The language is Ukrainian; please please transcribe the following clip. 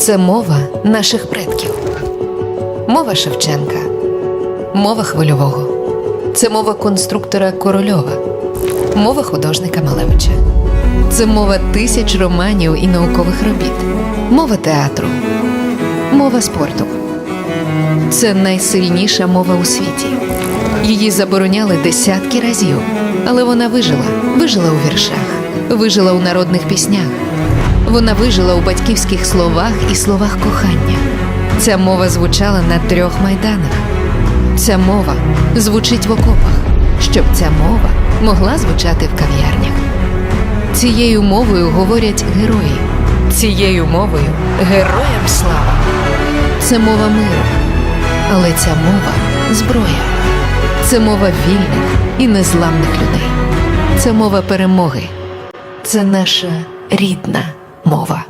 Це мова наших предків. Мова Шевченка, мова хвильового. Це мова конструктора Корольова, мова художника Малевича. Це мова тисяч романів і наукових робіт, мова театру, мова спорту. Це найсильніша мова у світі. Її забороняли десятки разів, але вона вижила. Вижила у віршах, вижила у народних піснях. Вона вижила у батьківських словах і словах кохання. Ця мова звучала на трьох майданах. Ця мова звучить в окопах, щоб ця мова могла звучати в кав'ярнях. Цією мовою говорять герої. Цією мовою героям слава. Це мова миру. Але ця мова зброя. Це мова вільних і незламних людей. Це мова перемоги. Це наша рідна мова.